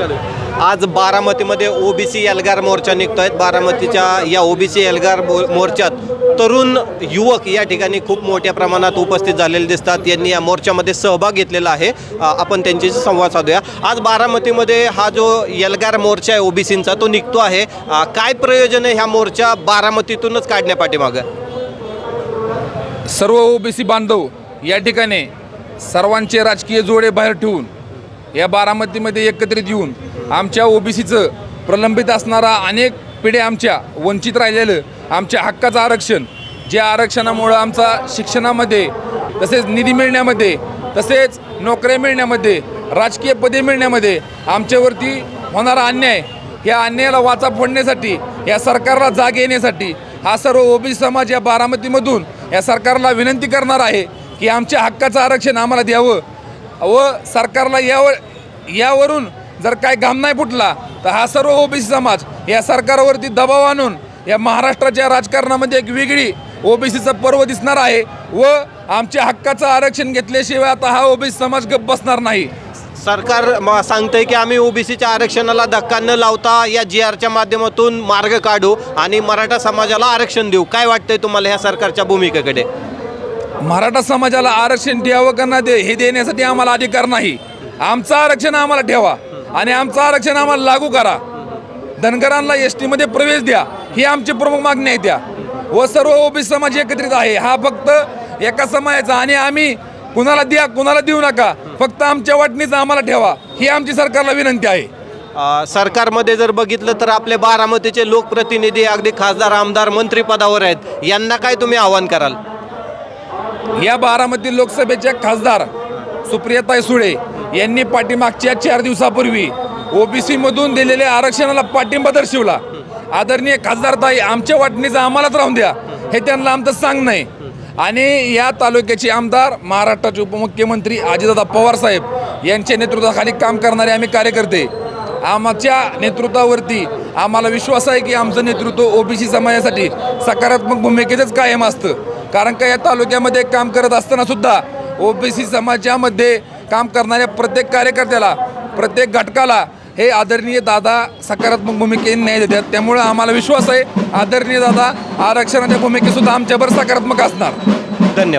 आज बारामतीमध्ये ओबीसी एल्गार मोर्चा निघतोय. बारामतीच्या या ओबीसी एल्गार मो- मोर्चात तरुण युवक या ठिकाणी खूप मोठ्या प्रमाणात उपस्थित झालेले दिसतात. यांनी या मोर्चामध्ये सहभाग घेतलेला आहे. आपण त्यांच्याशी संवाद साधूया. आज बारामतीमध्ये हा जो एल्गार मोर्चा आहे ओबीसींचा तो निघतो आहे. काय प्रयोजन आहे ह्या मोर्चा बारामतीतूनच काढण्यापाठीमागं? सर्व ओबीसी बांधव या ठिकाणी सर्वांचे राजकीय जोडे बाहेर ठेवून या बारामतीमध्ये एकत्रित येऊन आमच्या ओबीसीचं प्रलंबित असणारा अनेक पिढ्या आमच्या वंचित राहिलेलं आमच्या हक्काचं आरक्षण ज्या आरक्षणामुळं आमचा शिक्षणामध्ये तसेच निधी मिळण्यामध्ये तसेच नोकऱ्या मिळण्यामध्ये राजकीय पदे मिळण्यामध्ये आमच्यावरती होणारा अन्याय या अन्यायाला वाचा फोडण्यासाठी या सरकारला जाग येण्यासाठी हा सर्व ओबीसी समाज या बारामतीमधून या सरकारला विनंती करणार आहे की आमच्या हक्काचं आरक्षण आम्हाला द्यावं व सरकारला यावर यावरून जर काय घाम नाही फुटला तर हा सर्व ओबीसी समाज या सरकारवरती दबाव आणून या महाराष्ट्राच्या राजकारणामध्ये एक वेगळी ओबीसीचं पर्व दिसणार आहे व आमच्या हक्काचं आरक्षण घेतल्याशिवाय आता हा ओबीसी समाज गप्प बसणार नाही. सरकार म- सांगतंय की आम्ही ओबीसीच्या आरक्षणाला धक्का न लावता या जी आरच्या माध्यमातून मार्ग काढू आणि मराठा समाजाला आरक्षण देऊ. काय वाटतंय तुम्हाला ह्या सरकारच्या भूमिकेकडे? मराठा समाजाला आरक्षण द्यावं का ना दे हे देण्यासाठी आम्हाला अधिकार नाही. आमचं आरक्षण आम्हाला ठेवा. आणि आमचं आरक्षण आम्हाला लागू करा. धनगरांना एस टीमध्ये प्रवेश द्या. ही आमची प्रमुख मागणी आहे त्या. व सर्व ओबीसी समाज एकत्रित आहे. हा फक्त एका समाजाचा आणि आम्ही कुणाला द्या कुणाला देऊ नका. फक्त आमच्या वाटणीचं आम्हाला ठेवा. ही आमची सरकारला विनंती आहे. सरकारमध्ये जर बघितलं तर आपले बारामतीचे लोकप्रतिनिधी अगदी खासदार आमदार मंत्रिपदावर आहेत. यांना काय तुम्ही आव्हान कराल? या बारामती लोकसभेच्या खासदार सुप्रियाताई सुळे यांनी पाठीमागच्या चार दिवसापूर्वी ओबीसीमधून दिलेल्या आरक्षणाला पाठिंबा दर्शवला. आदरणीय खासदारताई आमच्या वाटणीचं आम्हालाच राहून द्या. हे त्यांना आमचं सांग नाही. आणि या तालुक्याचे आमदार महाराष्ट्राचे उपमुख्यमंत्री अजितदादा पवार साहेब यांच्या नेतृत्वाखाली काम करणारे आम्ही कार्यकर्ते. आमच्या नेतृत्वावरती आम्हाला विश्वास आहे की आमचं नेतृत्व ओबीसी समाजासाठी सकारात्मक भूमिकेतच कायम असतं. कारण का या तालुक्यामध्ये काम करत असताना सुद्धा ओबीसी समाजामध्ये काम करणाऱ्या प्रत्येक कार्यकर्त्याला प्रत्येक घटकाला हे आदरणीय दादा सकारात्मक भूमिकेने न्याय देतात. त्यामुळे आम्हाला विश्वास आहे आदरणीय दादा आरक्षणाच्या भूमिकेसुद्धा आमच्यावर सकारात्मक असणार. धन्यवाद.